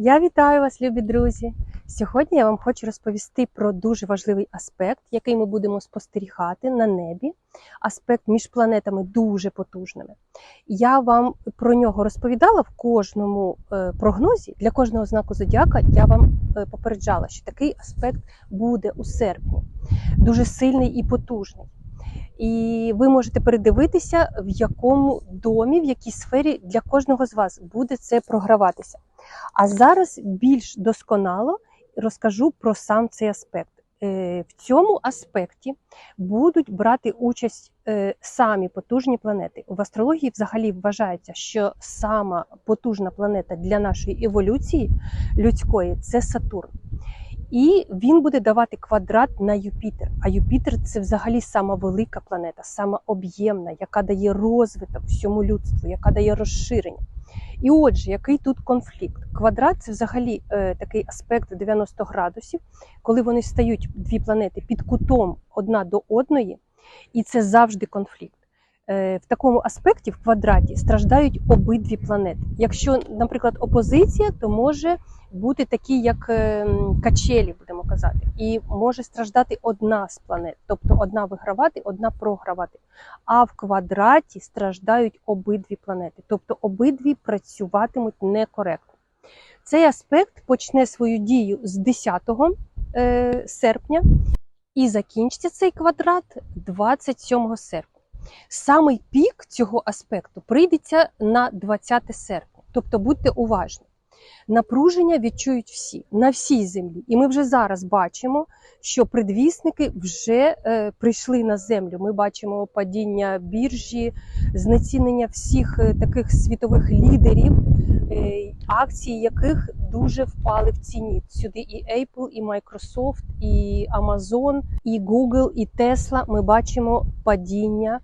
Я вітаю вас, любі друзі! Сьогодні я вам хочу розповісти про дуже важливий аспект, який ми будемо спостерігати на небі. Аспект між планетами дуже потужними. Я вам про нього розповідала в кожному е, прогнозі. Для кожного знаку зодіака я вам е, попереджала, що такий аспект буде у серпні, дуже сильний і потужний. І ви можете передивитися, в якому домі, в якій сфері для кожного з вас буде це програватися. А зараз більш досконало розкажу про сам цей аспект. Е, В цьому аспекті будуть брати участь е, самі потужні планети. В астрології взагалі вважається, що сама потужна планета для нашої еволюції людської це Сатурн. І він буде давати квадрат на Юпітер. А Юпітер це взагалі сама велика планета, сама об'ємна, яка дає розвиток всьому людству, яка дає розширення. І отже, який тут конфлікт? Квадрат це взагалі е, такий аспект 90 градусів, коли вони стають дві планети під кутом одна до одної, і це завжди конфлікт. Е, в такому аспекті в квадраті страждають обидві планети. Якщо, наприклад, опозиція, то може бути такі, як е, качелі, будемо казати, і може страждати одна з планет, тобто одна вигравати, одна програвати. А в квадраті страждають обидві планети, тобто обидві працюватимуть некоректно. Цей аспект почне свою дію з 10 е, серпня і закінчиться цей квадрат 27 серпня. Самий пік цього аспекту прийдеться на 20 серпня, тобто будьте уважні. Напруження відчують всі на всій землі, і ми вже зараз бачимо, що предвісники вже е, прийшли на землю. Ми бачимо падіння біржі, знецінення всіх е, таких світових лідерів, е, акції яких дуже впали в ціні. Сюди і Apple, і Microsoft, і Amazon, і Google, і Tesla. Ми бачимо падіння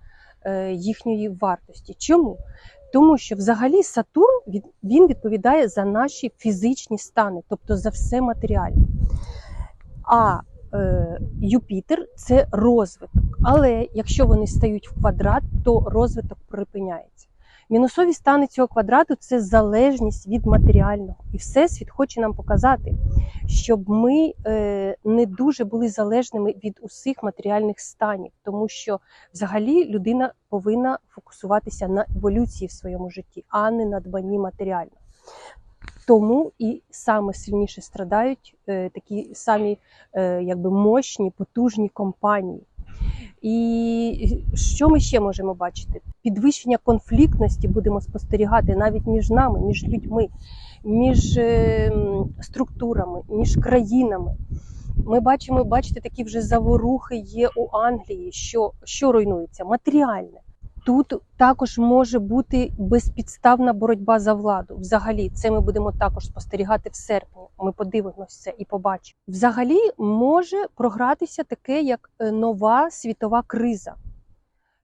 їхньої вартості. Чому? Тому що взагалі Сатурн він відповідає за наші фізичні стани, тобто за все матеріальне. А е, Юпітер це розвиток. Але якщо вони стають в квадрат, то розвиток припиняється. Мінусові стани цього квадрату це залежність від матеріального. І Всесвіт хоче нам показати, щоб ми е, не дуже були залежними від усіх матеріальних станів, тому що взагалі людина повинна фокусуватися на еволюції в своєму житті, а не на дбанні матеріально. Тому і саме сильніше страдають е, такі самі е, якби мощні, потужні компанії. І що ми ще можемо бачити? Підвищення конфліктності будемо спостерігати навіть між нами, між людьми, між е, структурами, між країнами. Ми бачимо, бачите, такі вже заворухи є у Англії, що, що руйнується? Матеріальне. Тут також може бути безпідставна боротьба за владу. Взагалі, це ми будемо також спостерігати в серпні. Ми подивимося це і побачимо. Взагалі може програтися таке, як е, нова світова криза.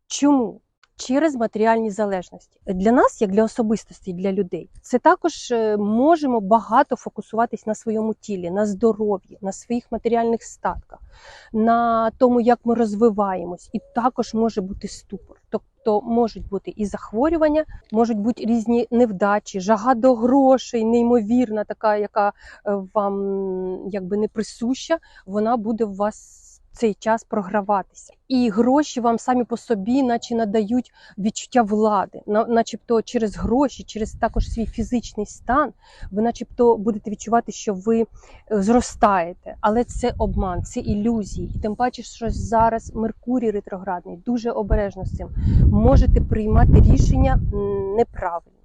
Чому? Через матеріальні залежності для нас, як для особистостей, для людей, це також е, можемо багато фокусуватись на своєму тілі, на здоров'ї, на своїх матеріальних статках, на тому, як ми розвиваємось, і також може бути ступор. Тобто можуть бути і захворювання, можуть бути різні невдачі, жага до грошей, неймовірна, така, яка е, вам якби не присуща, вона буде у вас цей час програватися. І гроші вам самі по собі, наче надають відчуття влади, на- начебто через гроші, через також свій фізичний стан, ви начебто будете відчувати, що ви е, зростаєте. Але це обман, це ілюзії. І тим паче, що зараз Меркурій ретроградний, дуже обережно з цим. Можете приймати рішення м, неправильні,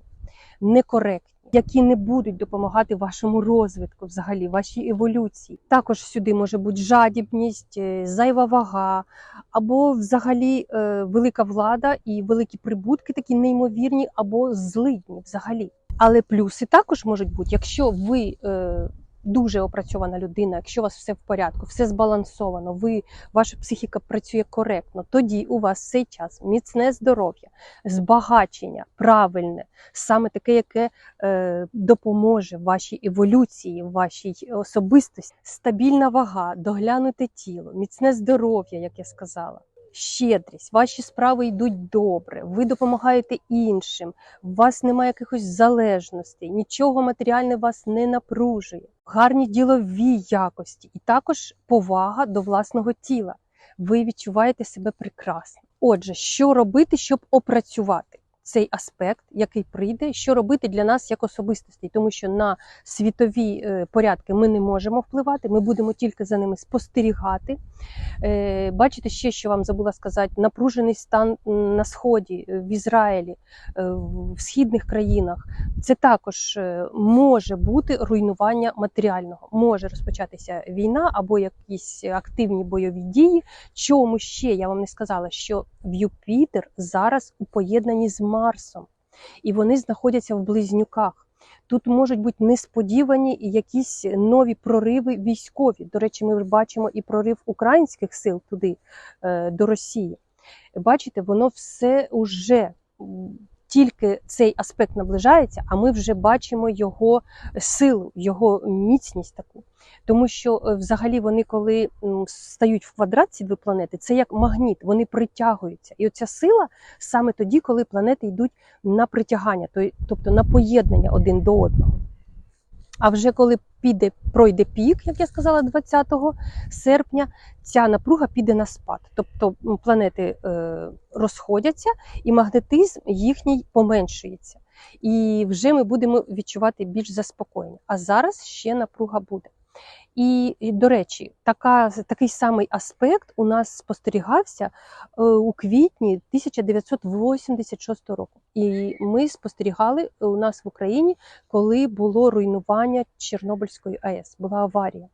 некоректні. Які не будуть допомагати вашому розвитку, взагалі, вашій еволюції. Також сюди може бути жадібність, е, зайва вага, або взагалі е, велика влада і великі прибутки, такі неймовірні, або злидні взагалі. Але плюси також можуть бути, якщо ви е, дуже опрацьована людина, якщо у вас все в порядку, все збалансовано, ви ваша психіка працює коректно, тоді у вас цей час міцне здоров'я, збагачення, правильне, саме таке, яке е, допоможе вашій еволюції, вашій особистості, стабільна вага, доглянуте тіло, міцне здоров'я, як я сказала. Щедрість, ваші справи йдуть добре, ви допомагаєте іншим, у вас немає якихось залежностей, нічого матеріальне вас не напружує, гарні ділові якості і також повага до власного тіла. Ви відчуваєте себе прекрасно. Отже, що робити, щоб опрацювати цей аспект, який прийде, що робити для нас як особистостей, тому що на світові е, порядки ми не можемо впливати, ми будемо тільки за ними спостерігати. Е, Бачите, ще що вам забула сказати: напружений стан на сході, е, в Ізраїлі, в східних країнах. Це також може бути руйнування матеріального. Може розпочатися війна або якісь активні бойові дії. Чому ще я вам не сказала, що в Юпітер зараз у поєднанні з Марсом, і вони знаходяться в близнюках. Тут можуть бути несподівані якісь нові прориви військові. До речі, ми бачимо і прорив українських сил туди, е, до Росії. Бачите, воно все уже тільки цей аспект наближається, а ми вже бачимо його силу, його міцність таку. Тому що е, взагалі вони, коли стають в квадрат ці дві планети, це як магніт, вони притягуються. І оця сила саме тоді, коли планети йдуть на притягання, тобто на поєднання один до одного. А вже коли піде, пройде пік, як я сказала, 20 серпня, ця напруга піде на спад. Тобто планети е, розходяться і магнетизм їхній поменшується. І вже ми будемо відчувати більш заспокоєння. А зараз ще напруга буде. І, і до речі, така, такий самий аспект у нас спостерігався е, у квітні 1986 року. І ми спостерігали у нас в Україні, коли було руйнування Чорнобильської АЕС, була аварія.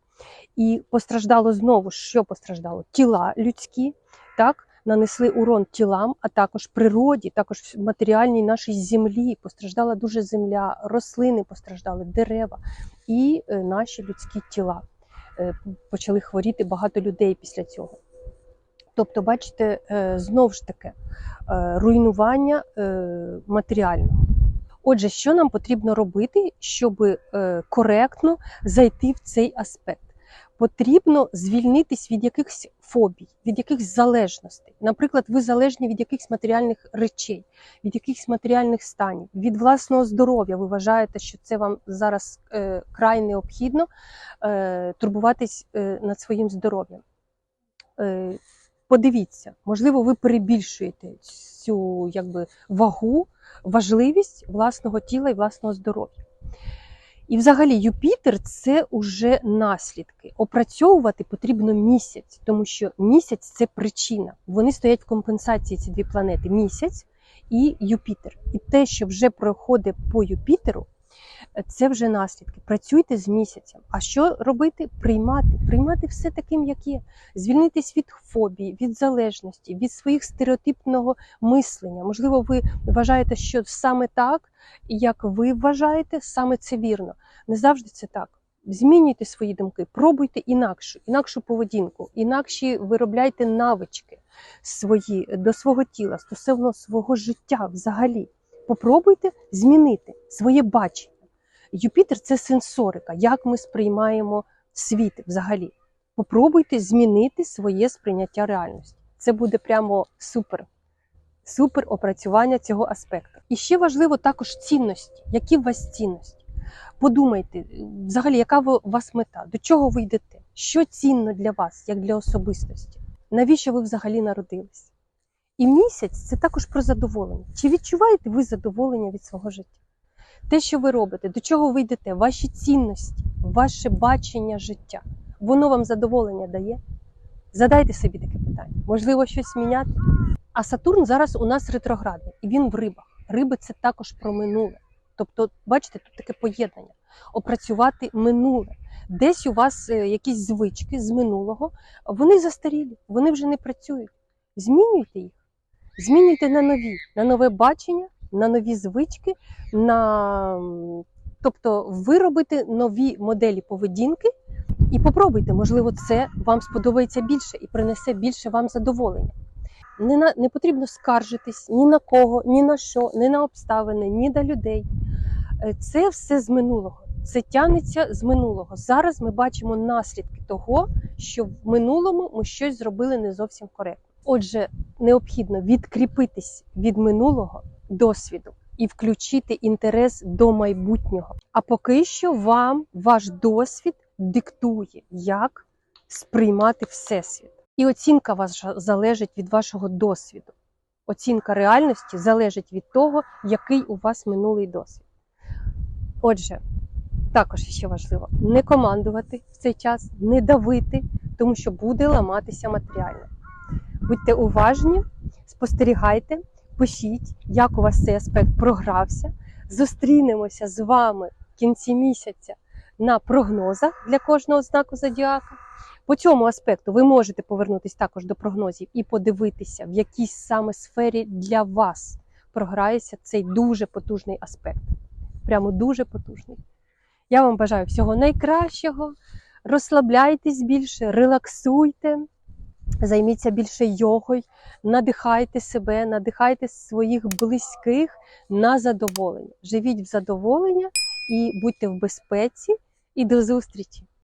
І постраждало знову, що постраждало? Тіла людські, так, нанесли урон тілам, а також природі, також матеріальній нашій землі. Постраждала дуже земля, рослини постраждали, дерева і е, наші людські тіла. Е, Почали хворіти багато людей після цього. Тобто, бачите, е, знову ж таки, е, руйнування матеріального. Отже, що нам потрібно робити, щоб коректно зайти в цей аспект? Потрібно звільнитись від якихось фобій, від якихось залежностей. Наприклад, ви залежні від якихось матеріальних речей, від якихось матеріальних станів, від власного здоров'я. Ви вважаєте, що це вам зараз е, край необхідно е, турбуватись е, над своїм здоров'ям. Е, подивіться, можливо, ви перебільшуєте цю якби, вагу, важливість власного тіла і власного здоров'я. І взагалі Юпітер це уже наслідки. Опрацьовувати потрібно місяць, тому що місяць це причина. Вони стоять в компенсації ці дві планети місяць і Юпітер. І те, що вже проходить по Юпітеру, це вже наслідки. Працюйте з місяцем. А що робити? Приймати, приймати все таким, як є. Звільнитись від фобії, від залежності, від своїх стереотипного мислення. Можливо, ви вважаєте, що саме так, як ви вважаєте, саме це вірно. Не завжди це так. Змінюйте свої думки, пробуйте інакшу, інакшу поведінку, інакші виробляйте навички свої до свого тіла, стосовно свого життя взагалі. Попробуйте змінити своє бачення. Юпітер це сенсорика, як ми сприймаємо світ взагалі. Попробуйте змінити своє сприйняття реальності. Це буде прямо супер. Супер опрацювання цього аспекту. І ще важливо також цінності. Які у вас цінності? Подумайте, взагалі, яка у вас мета, до чого ви йдете? Що цінно для вас, як для особистості? Навіщо ви взагалі народились? І місяць це також про задоволення. Чи відчуваєте ви задоволення від свого життя? Те, що ви робите, до чого ви йдете, ваші цінності, ваше бачення життя, воно вам задоволення дає? Задайте собі таке питання. Можливо, щось міняти? А Сатурн зараз у нас ретроградний, і він в рибах. Риби це також про минуле. Тобто, бачите, тут таке поєднання. Опрацювати минуле. Десь у вас е, якісь звички з минулого, вони застарілі, вони вже не працюють. Змінюйте їх, змінюйте на нові, на нове бачення, на нові звички, на тобто виробити нові моделі поведінки і попробуйте, можливо, це вам сподобається більше і принесе більше вам задоволення. Не, на, не потрібно скаржитись ні на кого, ні на що, ні на обставини, ні до людей. Е, Це все з минулого. Це тягнеться з минулого. Зараз ми бачимо наслідки того, що в минулому ми щось зробили не зовсім коректно. Отже, необхідно відкріпитись від минулого досвіду і включити інтерес до майбутнього. А поки що вам ваш досвід диктує, як сприймати всесвіт. І оцінка ваша залежить від вашого досвіду. Оцінка реальності залежить від того, який у вас минулий досвід. Отже, також ще важливо не командувати в цей час, не давити, тому що буде ламатися матеріально. Будьте уважні, спостерігайте, пишіть, як у вас цей аспект програвся. Зустрінемося з вами в кінці місяця на прогнозах для кожного знаку зодіака. По цьому аспекту ви можете повернутися також до прогнозів і подивитися, в якій саме сфері для вас програється цей дуже потужний аспект. Прямо дуже потужний. Я вам бажаю всього найкращого. Розслабляйтесь більше, релаксуйте, займіться більше йогою, надихайте себе, надихайте своїх близьких на задоволення. Живіть в задоволення і будьте в безпеці. І до зустрічі!